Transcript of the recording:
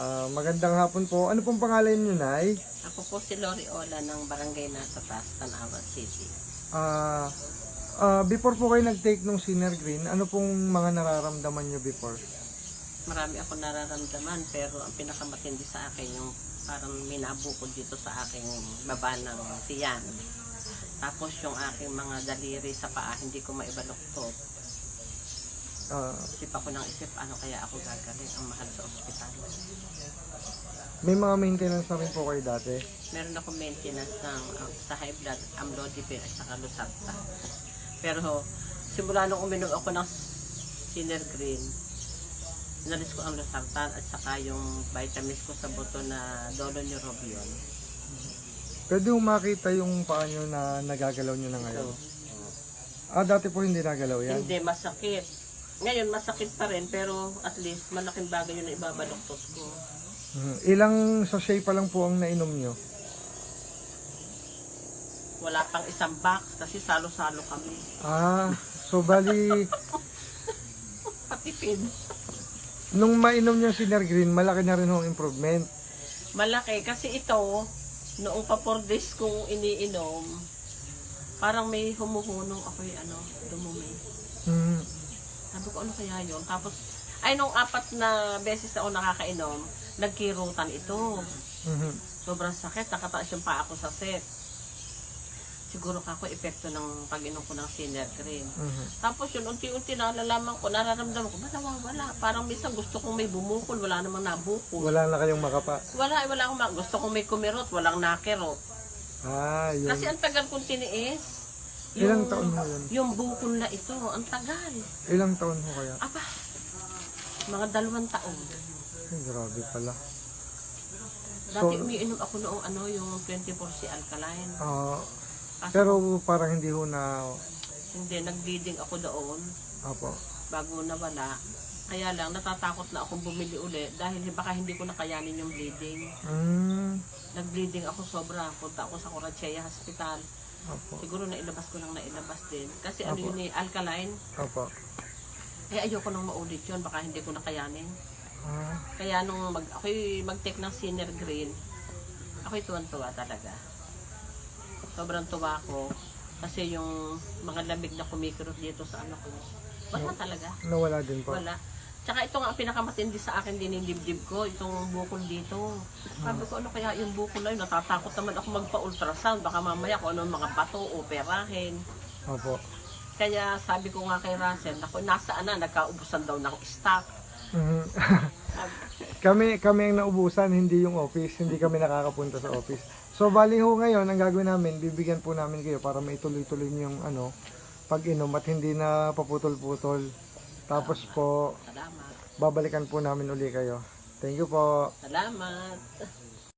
Ah, magandang hapon po. Ano pong pangalan niyo, Nay? Ako po si Lori Ola ng Barangay Nasa Taas, Tanawan City. Ah, ah, before po kayo nag-take ng Sinner Green, ano pong mga nararamdaman niyo before? Marami ako nararamdaman pero ang pinakamatindi sa akin yung parang minabukod dito sa aking baba ng tiyan. Tapos yung aking mga daliri sa paa, hindi ko maibaluktot. Ah, Isip ako ng isip, ano kaya ako gagaling ang mahal sa ospital. may mga maintenance na rin po kayo dati. Meron ako maintenance ng uh, sa high blood, amlodipine at saka losartan. Pero simula nung uminom ako ng Sinner Green, inalis ko ang losartan at saka yung vitamins ko sa buto na doloneurobion. Pwede mo makita yung paa niyo na nagagalaw niyo na ngayon. So, Ah, dati po hindi nagalaw yan. hindi masakit. Ngayon masakit pa rin pero at least malaking bagay yun na ibabaluktot ko. Mhm. Ilang sachet pa lang po ang nainom niyo? Wala pang isang box kasi salo-salo kami. Ah, so bali, Patipid. nung mainom niyo Sinner Green, malaki na rin yung improvement. Malaki kasi ito, noong pa 4 days kong iniinom, parang may humuhunong ako yung ano, dumumi. Mhm. Sabi ko, ano kaya yun? Tapos, ay nung apat na beses na ako nakakainom, nagkirutan ito. Mhm. Sobrang sakit, nakataas yung paa ko sa set. Siguro kako epekto ng pag-inom ko ng Sinner Green. Mhm. Tapos yun, unti-unti na nalalaman ko, nararamdaman ko, ba nawawala? Parang minsan gusto kong may bumukol, wala namang nabukol. Wala na kayong makapa. Wala, wala akong ma- gusto kong may kumirot, walang nakirot. Ah, yun. Kasi ang tagal kong tiniis. Ilang taon ho yun? Yung bukol na ito, ang tagal. Ilang taon ho kaya? Aba, mga dalawang taon. Ay, grabe pala. Dati So- umiinom ako noong ano, yung 24C alkaline. Ah, Kaso pero parang hindi ho na... hindi, nag-bleeding ako doon Apo. bago nawala. Kaya lang, natatakot na akong bumili uli dahil baka hindi ko nakayanin yung bleeding. Mm, Nag-bleeding ako sobra. Punta ako sa Coracheya Hospital. Apo. Siguro nailabas ko nang nailabas din. Kasi ano Apo. yun eh, alkaline. Apo. Eh ayoko nang maulit yun. Baka hindi ko nakayanin. Ah, Kaya nung mag, ako'y mag-take ng Sinner Green, ako'y tuwan-tuwa talaga. Sobrang tuwa ko. Kasi yung mga lamig na kumikirot dito sa ano ko, wala talaga. nawala din po. Wala. Tsaka ito nga ang pinakamatindi sa akin din yung dibdib ko, itong bukol dito. Sabi ko, ano kaya yung bukol na yun? Natatakot naman ako magpa-ultrasound. Baka mamaya kung ano mga bato, operahin. Apo. Kaya sabi ko nga kay Russell, ako, nasaan na, nagkaubusan daw ng stock. Mhm. Sabi, kami, kami ang naubusan, hindi yung office. Hindi kami nakakapunta sa office. So, bali ho ngayon, ang gagawin namin, bibigyan po namin kayo para maituloy-tuloy niyo yung ano, pag-inom at hindi na paputol-putol. Tapos po, Salamat. babalikan po namin uli kayo. Thank you po. Salamat.